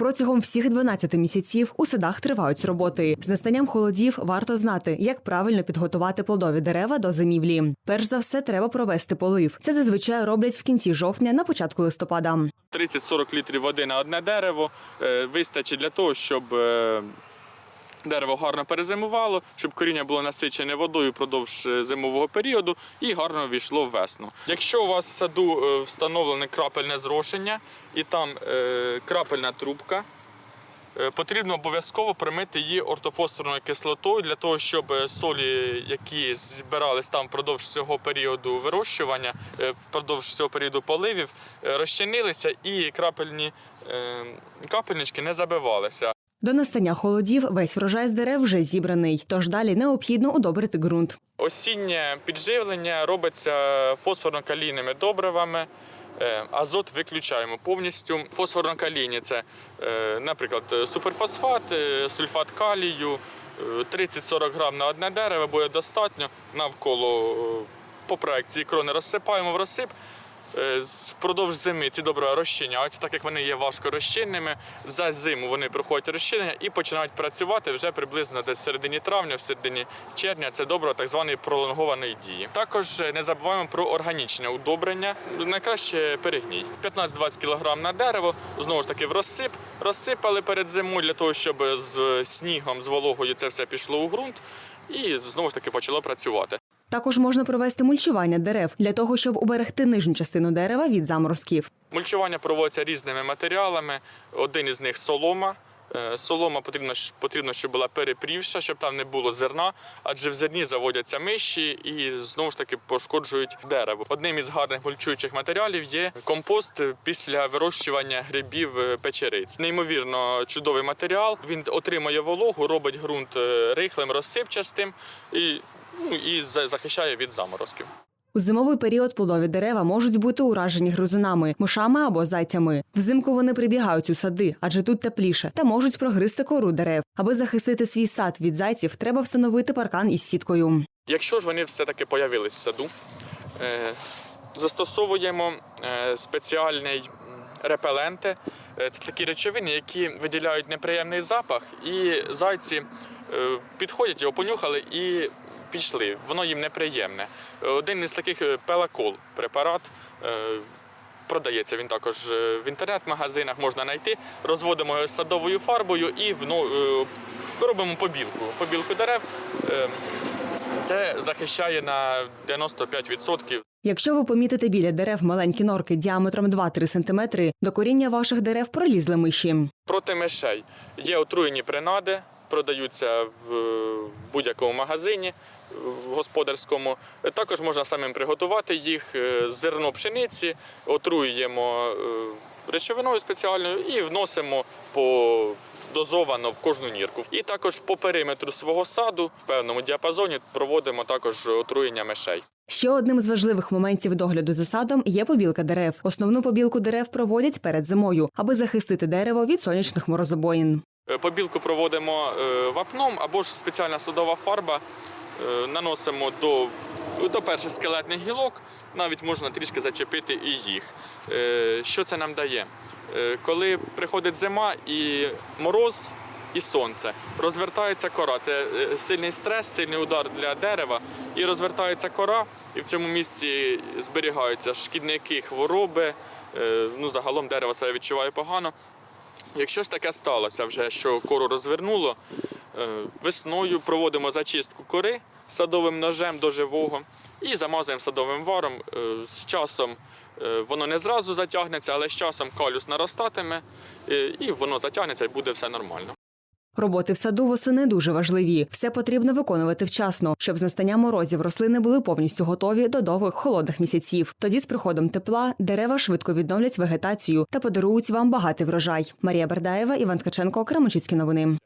Протягом всіх 12 місяців у садах тривають роботи. З настанням холодів варто знати, як правильно підготувати плодові дерева до зимівлі. Перш за все, треба провести полив. Це зазвичай роблять в кінці жовтня на початку листопада. 30-40 літрів води на одне дерево е, вистачить для того, щоб е, дерево гарно перезимувало, щоб коріння було насичене водою впродовж е, зимового періоду і гарно війшло в весну. Якщо у вас в саду е, встановлене крапельне зрошення і там е, крапельна трубка. Потрібно обов'язково примити її ортофосфорною кислотою для того, щоб солі, які збирались там впродовж цього періоду вирощування, впродовж цього періоду поливів, розчинилися і крапельні капельнички не забивалися. До настання холодів весь врожай з дерев вже зібраний, тож далі необхідно удобрити ґрунт. Осіннє підживлення робиться фосфорно-калійними добривами. Е, Азот виключаємо повністю. Фосфорно-калійні – це, е, наприклад, суперфосфат, е, сульфат калію, е, 30-40 грам на одне дерево буде достатньо. Навколо по проекції крони розсипаємо в розсип. Е, Впродовж зими ці добрива розчиняються, так як вони є важко розчинними. За зиму вони проходять розчинення і починають працювати вже приблизно десь в середині травня, в середині червня. Це добриво так званої пролонгованої дії. Також е, не забуваємо про органічне удобрення. Найкраще перегній. 15-20 кг на дерево, знову ж таки в розсип. Розсипали перед зимою для того, щоб з снігом, з вологою це все пішло у ґрунт. І знову ж таки почало працювати. Також можна провести мульчування дерев для того, щоб уберегти нижню частину дерева від заморозків. Мульчування проводиться різними матеріалами. Один із них солома. Е, Солома потрібно, потрібно, щоб була перепрівша, щоб там не було зерна, адже в зерні заводяться миші і знову ж таки пошкоджують дерево. Одним із гарних мульчуючих матеріалів є компост після вирощування грибів е, печериць. Неймовірно чудовий матеріал. Він отримує вологу, робить ґрунт е, рихлим, розсипчастим і, ну, і захищає від заморозків. У зимовий період плодові дерева можуть бути уражені гризунами, мишами або зайцями. Взимку вони прибігають у сади, адже тут тепліше, та можуть прогризти кору дерев. Аби захистити свій сад від зайців, треба встановити паркан із сіткою. Якщо ж вони все-таки появились в саду, е, застосовуємо е, спеціальний репеленти. Е, Це такі речовини, які виділяють неприємний запах, і зайці підходять, його понюхали і пішли. Воно їм неприємне. Один із таких пелакол препарат. е, Продається він також е, в інтернет-магазинах, можна знайти. Розводимо його садовою фарбою і вно, е, робимо побілку. Побілку дерев. Це захищає на 95%. Якщо ви помітите біля дерев маленькі норки діаметром 2-3 см, до коріння ваших дерев пролізли миші. Проти мишей є отруєні принади, продаються в будь-якому магазині в господарському. Також можна самим приготувати їх Е, зерно пшениці, отруюємо е, речовиною спеціальною і вносимо по дозовано в кожну нірку. І також по периметру свого саду в певному діапазоні проводимо також отруєння мишей. Ще одним з важливих моментів догляду за садом є побілка дерев. Основну побілку дерев проводять перед зимою, аби захистити дерево від сонячних морозобоїн. Е, Побілку проводимо вапном або ж спеціальна садова фарба. Е, Наносимо до, до перших скелетних гілок, навіть можна трішки зачепити і їх. Е, Що це нам дає? Е, Коли приходить зима і мороз, і сонце, розвертається кора. Це сильний стрес, сильний удар для дерева. І розвертається кора, і в цьому місці зберігаються шкідники, хвороби. Ну, загалом дерево себе відчуває погано. Якщо ж таке сталося вже, що кору розвернуло, весною проводимо зачистку кори садовим ножем до живого і замазуємо садовим варом. Е, З часом е, воно не зразу затягнеться, але з часом калюс наростатиме е, і воно затягнеться і буде все нормально. Роботи в саду восени дуже важливі. Все потрібно виконувати вчасно, щоб з настання морозів рослини були повністю готові до довгих холодних місяців. Тоді з приходом тепла дерева швидко відновлять вегетацію та подарують вам багатий врожай. Марія Бердаєва, Іван Ткаченко, Кременчуцькі новини.